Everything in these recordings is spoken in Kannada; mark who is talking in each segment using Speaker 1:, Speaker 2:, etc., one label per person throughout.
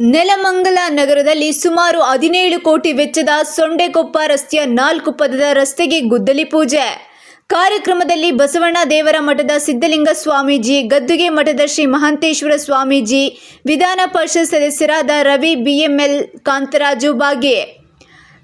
Speaker 1: ನೆಲಮಂಗಲ ನಗರದಲ್ಲಿ ಸುಮಾರು ಹದಿನೇಳು ಕೋಟಿ ವೆಚ್ಚದ ಸೊಂಡೆಕೊಪ್ಪ ರಸ್ತೆಯ ನಾಲ್ಕು ಪದದ ರಸ್ತೆಗೆ ಗುದ್ದಲಿ ಪೂಜೆ. ಕಾರ್ಯಕ್ರಮದಲ್ಲಿ ಬಸವಣ್ಣ ದೇವರ ಮಠದ ಸಿದ್ಧಲಿಂಗ ಸ್ವಾಮೀಜಿ, ಗದ್ದುಗೆ ಮಠದ ಶ್ರೀ ಮಹಾಂತೇಶ್ವರ ಸ್ವಾಮೀಜಿ, ವಿಧಾನ ಪರಿಷತ್ ಸದಸ್ಯರಾದ ರವಿ ಬಿಎಂಎಲ್ ಕಾಂತರಾಜು ಬಾಗೆ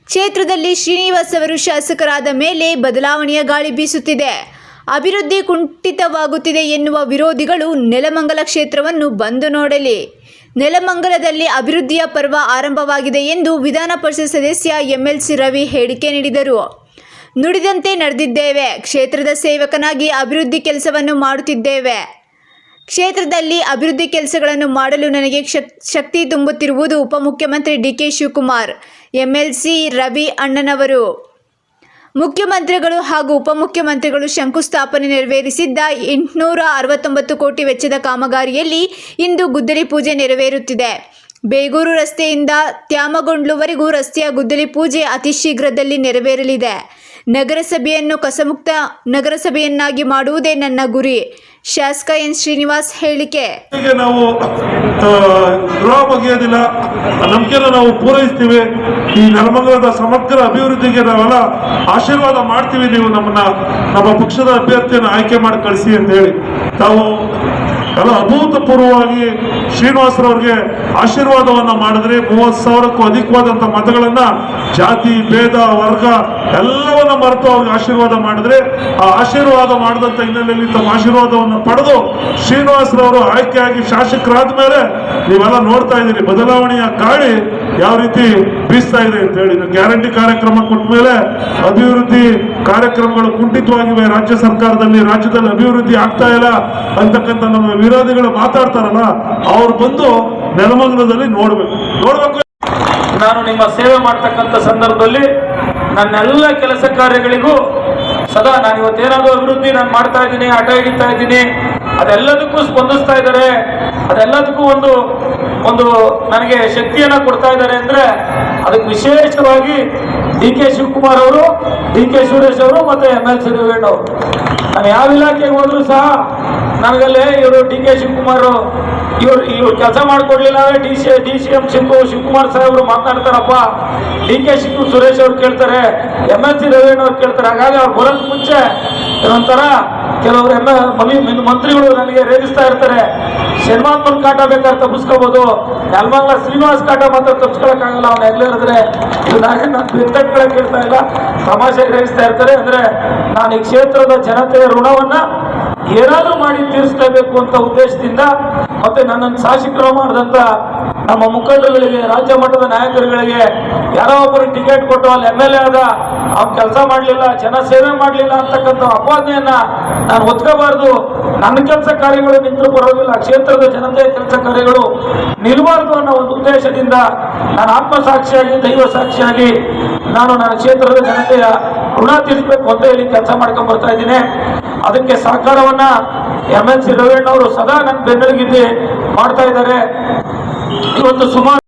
Speaker 1: ಕ್ಷೇತ್ರದಲ್ಲಿ ಶ್ರೀನಿವಾಸ್ ಅವರು ಶಾಸಕರಾದ ಮೇಲೆ ಬದಲಾವಣೆಯ ಗಾಳಿ ಬೀಸುತ್ತಿದೆ. ಅಭಿವೃದ್ಧಿ ಕುಂಠಿತವಾಗುತ್ತಿದೆ ಎನ್ನುವ ವಿರೋಧಿಗಳು ನೆಲಮಂಗಲ ಕ್ಷೇತ್ರವನ್ನು ಬಂದು ನೋಡಲಿ. ನೆಲಮಂಗಲದಲ್ಲಿ ಅಭಿವೃದ್ಧಿಯ ಪರ್ವ ಆರಂಭವಾಗಿದೆ ಎಂದು ವಿಧಾನ ಪರಿಷತ್ ಸದಸ್ಯ ಎಂಎಲ್ಸಿ ರವಿ ಹೇಳಿಕೆ ನೀಡಿದರು. ನುಡಿದಂತೆ ನಡೆದಿದ್ದೇವೆ. ಕ್ಷೇತ್ರದ ಸೇವಕನಾಗಿ ಅಭಿವೃದ್ಧಿ ಕೆಲಸವನ್ನು ಮಾಡುತ್ತಿದ್ದೇವೆ. ಕ್ಷೇತ್ರದಲ್ಲಿ ಅಭಿವೃದ್ಧಿ ಕೆಲಸಗಳನ್ನು ಮಾಡಲು ನನಗೆ ಶಕ್- ಶಕ್ತಿ ತುಂಬುತ್ತಿರುವುದು ಉಪಮುಖ್ಯಮಂತ್ರಿ D K Shivakumar, MLC Ravi ಅಣ್ಣನವರು. ಮುಖ್ಯಮಂತ್ರಿಗಳು ಹಾಗೂ ಉಪಮುಖ್ಯಮಂತ್ರಿಗಳು ಶಂಕುಸ್ಥಾಪನೆ ನೆರವೇರಿಸಿದ್ದ ಎಂಟುನೂರ ಅರವತ್ತೊಂಬತ್ತು ಕೋಟಿ ವೆಚ್ಚದ ಕಾಮಗಾರಿಯಲ್ಲಿ ಇಂದು ಗುದ್ದಲಿ ಪೂಜೆ ನೆರವೇರುತ್ತಿದೆ. ಬೇಗೂರು ರಸ್ತೆಯಿಂದ ತ್ಯಾಮಗೊಂಡ್ಲುವರೆಗೂ ರಸ್ತೆಯ ಗುದ್ದಲಿ ಪೂಜೆ ಅತಿ ಶೀಘ್ರದಲ್ಲಿ ನೆರವೇರಲಿದೆ. ನಗರಸಭೆಯನ್ನು ಕಸಮುಕ್ತ ನಗರಸಭೆಯನ್ನಾಗಿ ಮಾಡುವುದೇ ನನ್ನ ಗುರಿ. ಶಾಸಕ ಎನ್ ಶ್ರೀನಿವಾಸ್ ಹೇಳಿಕೆ.
Speaker 2: ನಾವು ಗೃಹ ಬಗೆಯೋದಿಲ್ಲ ನಂಬಿಕೆನ ನಾವು ಪೂರೈಸ್ತೀವಿ. ಈ ನೆಲಮಂಗಲದ ಸಮಗ್ರ ಅಭಿವೃದ್ಧಿಗೆ ನಾವೆಲ್ಲ ಆಶೀರ್ವಾದ ಮಾಡ್ತೀವಿ. ನೀವು ನಮ್ಮನ್ನ, ನಮ್ಮ ಪಕ್ಷದ ಅಭ್ಯರ್ಥಿಯನ್ನು ಆಯ್ಕೆ ಮಾಡಿ ಕಳಿಸಿ ಅಂತ ಹೇಳಿ. ತಾವು ಎಲ್ಲ ಅಭೂತಪೂರ್ವವಾಗಿ ಶ್ರೀನಿವಾಸರವ್ರಿಗೆ ಆಶೀರ್ವಾದವನ್ನ ಮಾಡಿದ್ರೆ ಮೂವತ್ತು ಸಾವಿರಕ್ಕೂ ಅಧಿಕವಾದಂತ ಮತಗಳನ್ನ ಜಾತಿ, ಭೇದ, ವರ್ಗ ಎಲ್ಲವನ್ನ ಮರೆತು ಅವ್ರಿಗೆ ಆಶೀರ್ವಾದ ಮಾಡಿದ್ರೆ ಆ ಆಶೀರ್ವಾದ ಮಾಡಿದಂತ ಹಿನ್ನೆಲೆಯಲ್ಲಿ ತಮ್ಮ ಆಶೀರ್ವಾದವನ್ನು ಪಡೆದು ಶ್ರೀನಿವಾಸರವರು ಆಯ್ಕೆಯಾಗಿ ಶಾಸಕರಾದ ಮೇಲೆ ನೀವೆಲ್ಲ ನೋಡ್ತಾ ಇದ್ದೀರಿ. ಬದಲಾವಣೆಯ ಗಾಳಿ ಯಾವ ರೀತಿ ಬೀಸ್ತಾ ಇದೆ ಅಂತ ಹೇಳಿ ಗ್ಯಾರಂಟಿ ಕಾರ್ಯಕ್ರಮ ಕೊಟ್ಟ ಮೇಲೆ ಅಭಿವೃದ್ಧಿ ಕಾರ್ಯಕ್ರಮಗಳು ಕುಂಠಿತವಾಗಿವೆ. ರಾಜ್ಯ ಸರ್ಕಾರದಲ್ಲಿ ರಾಜ್ಯದಲ್ಲಿ ಅಭಿವೃದ್ಧಿ ಆಗ್ತಾ ಇಲ್ಲ ಅಂತಕ್ಕಂಥ ನಮ್ಮ ವಿರೋಧಿಗಳು ಮಾತಾಡ್ತಾರಲ್ಲ, ಅವ್ರು ಬಂದು ನೆಲಮಂಗಲದಲ್ಲಿ ನೋಡ್ಬೇಕು. ನೋಡ್ಬೇಕು.
Speaker 3: ನಾನು ನಿಮ್ಮ ಸೇವೆ ಮಾಡ್ತಕ್ಕಂಥ ಸಂದರ್ಭದಲ್ಲಿ ನನ್ನೆಲ್ಲ ಕೆಲಸ ಕಾರ್ಯಗಳಿಗೂ ಸದಾ ನಾನು ಇವತ್ತೇನಾದರೂ ಅಭಿವೃದ್ಧಿ ನಾನು ಮಾಡ್ತಾ ಇದ್ದೀನಿ, ಆಟ ಹಿಡಿತಾ ಇದ್ದೀನಿ ಅದೆಲ್ಲದಕ್ಕೂ ಸ್ಪಂದಿಸ್ತಾ ಇದ್ದಾರೆ. ಅದೆಲ್ಲದಕ್ಕೂ ಒಂದು ಒಂದು ನನಗೆ ಶಕ್ತಿಯನ್ನ ಕೊಡ್ತಾ ಇದ್ದಾರೆ ಅಂದ್ರೆ ಅದಕ್ಕೆ ವಿಶೇಷವಾಗಿ ಡಿ ಕೆ ಶಿವಕುಮಾರ್ ಅವರು, ಡಿ ಕೆ ಸುರೇಶ್ ಅವರು ಮತ್ತೆ ಎಂ ಎಲ್ ಸಿ ಅವರು. ನಾನು ಯಾವ ಇಲಾಖೆಗೆ ಹೋದ್ರು ಸಹ ನನಗಲ್ಲೇ ಇವರು ಡಿ ಕೆ ಶಿವಕುಮಾರ್ ಇವರು, ಇವ್ರು ಕೆಲಸ ಮಾಡ್ಕೊಡ್ಲಿಲ್ಲ D C D C M Shiva Shivakumar ಅವರು ಮಾತನಾಡ್ತಾರಪ್ಪ. ಡಿ ಕೆ ಶಿವ ಸುರೇಶ್ ಅವ್ರು ಕೇಳ್ತಾರೆ, ಎಂ ಎಲ್ ಸಿ ರವೀಣ್ ಅವ್ರು ಕೇಳ್ತಾರೆ. ಹಾಗಾಗಿ ಅವ್ರು ಬರೋದ್ ಮುಂಚೆ ಒಂಥರ ಕೆಲವರು ಎಲ್ಲ ಎಲ್ ಮಂತ್ರಿಗಳು ನನಗೆ ರೇಗಿಸ್ತಾ ಇರ್ತಾರೆ. ಶನ್ಮಾತ್ಮನ್ ಕಾಟ ಬೇಕಾದ್ರೆ ತಪ್ಪಿಸ್ಕೋಬಹುದು ಯಲ್ಮಂಗ್ಲ ಶ್ರೀನಿವಾಸ್ ಕಾಟ ಮಾತ್ರ ತಪ್ಪಿಸ್ಕೊಳಕ್ಕಾಗಲ್ಲ, ಅವ್ನ ಹೆಗ್ಲೇ ಇರಿದ್ರೆ. ಇದು ನಾನು ನಾನು ಬೆತ್ತಟ್ಕೊಳಕ್ ಹೇಳ್ತಾ ಇಲ್ಲ. ತಮಾಷೆ ರೇಗಿಸ್ತಾ ಇರ್ತಾರೆ. ಅಂದ್ರೆ ನಾನು ಈ ಕ್ಷೇತ್ರದ ಜನತೆಯ ಋಣವನ್ನ ಏನಾದ್ರೂ ಮಾಡಿ ತೀರಿಸಲೇಬೇಕು ಅಂತ ಉದ್ದೇಶದಿಂದ ಮತ್ತೆ ನನ್ನನ್ನು ಶಾಸಕರು ಮಾಡಿದಂತ ನಮ್ಮ ಮುಖಂಡರುಗಳಿಗೆ, ರಾಜ್ಯ ಮಟ್ಟದ ನಾಯಕರುಗಳಿಗೆ ಯಾರೋ ಒಬ್ಬರು ಟಿಕೆಟ್ ಕೊಟ್ಟು ಅಲ್ಲಿ ಎಂ ಎಲ್ ಎ ಆದ, ಅವ್ನು ಕೆಲಸ ಮಾಡಲಿಲ್ಲ, ಜನ ಸೇವೆ ಮಾಡಲಿಲ್ಲ ಅಂತಕ್ಕಂಥ ಅಪಾದನೆಯನ್ನ ನಾನು ಒತ್ಕೋಬಾರ್ದು ನನ್ನ ಕೆಲಸ ಕಾರ್ಯಗಳು ನಿಂತರೂ ಬರೋದಿಲ್ಲ ಕ್ಷೇತ್ರದ ಜನತೆಯ ಕೆಲಸ ಕಾರ್ಯಗಳು ನಿಲ್ಬಾರ್ದು ಅನ್ನೋ ಒಂದು ಉದ್ದೇಶದಿಂದ ನಾನು ಆತ್ಮಸಾಕ್ಷಿಯಾಗಿ, ದೈವ ಸಾಕ್ಷಿಯಾಗಿ ನಾನು ನನ್ನ ಕ್ಷೇತ್ರದ ಜನತೆಯ ಋಣ ತೀರಿಸಬೇಕು ಅಂತ ಹೇಳಿ ಕೆಲಸ ಮಾಡ್ಕೊಂಡು ಬರ್ತಾ ಇದ್ದೀನಿ. ಅದಕ್ಕೆ ಸಹಕಾರವನ್ನ ಎಂ ಎನ್ ಸಿ ಸದಾ ನನ್ನ ಬೆನ್ನೆಲುಗಿದ್ದು ಮಾಡ್ತಾ ಇದ್ದಾರೆ. ಇವತ್ತು ಸುಮಾರು